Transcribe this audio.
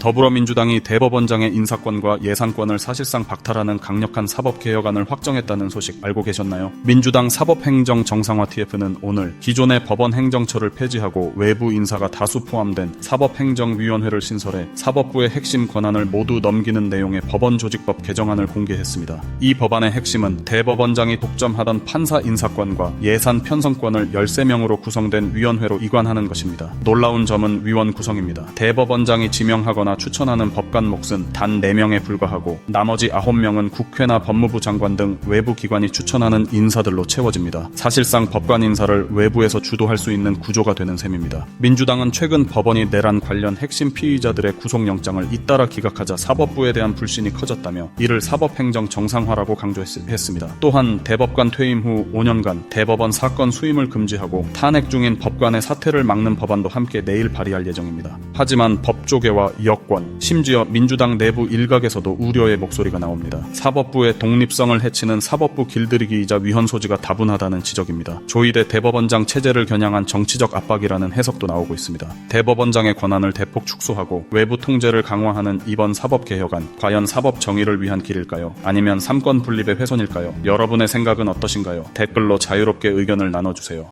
더불어민주당이 대법원장의 인사권과 예산권을 사실상 박탈하는 강력한 사법개혁안을 확정했다는 소식 알고 계셨나요? 민주당 사법행정 정상화 TF는 오늘 기존의 법원 행정처를 폐지하고 외부 인사가 다수 포함된 사법행정위원회를 신설해 사법부의 핵심 권한을 모두 넘기는 내용의 법원 조직법 개정안을 공개했습니다. 이 법안의 핵심은 대법원장이 독점하던 판사 인사권과 예산 편성권을 13명으로 구성된 위원회로 이관하는 것입니다. 놀라운 점은 위원 구성입니다. 대법원장이 지명하거나 추천하는 법관 몫은 단 4명에 불과하고 나머지 9명은 국회나 법무부 장관 등 외부 기관이 추천하는 인사들로 채워집니다. 사실상 법관 인사를 외부에서 주도할 수 있는 구조가 되는 셈입니다. 민주당은 최근 법원이 내란 관련 핵심 피의자들의 구속영장을 잇따라 기각하자 사법부에 대한 불신이 커졌다며 이를 사법행정 정상화라고 강조했습니다. 또한 대법관 퇴임 후 5년간 대법원 사건 수임을 금지하고 탄핵 중인 법관의 사퇴를 막는 법안도 함께 내일 발의할 예정입니다. 하지만 법조계와 여권, 심지어 민주당 내부 일각에서도 우려의 목소리가 나옵니다. 사법부의 독립성을 해치는 사법부 길들이기이자 위헌 소지가 다분하다는 지적입니다. 조희대 대법원장 체제를 겨냥한 정치적 압박이라는 해석도 나오고 있습니다. 대법원장의 권한을 대폭 축소하고 외부 통제를 강화하는 이번 사법 개혁안, 과연 사법 정의를 위한 길일까요? 아니면 삼권 분립의 훼손일까요? 여러분의 생각은 어떠신가요? 댓글로 자유롭게 의견을 나눠주세요.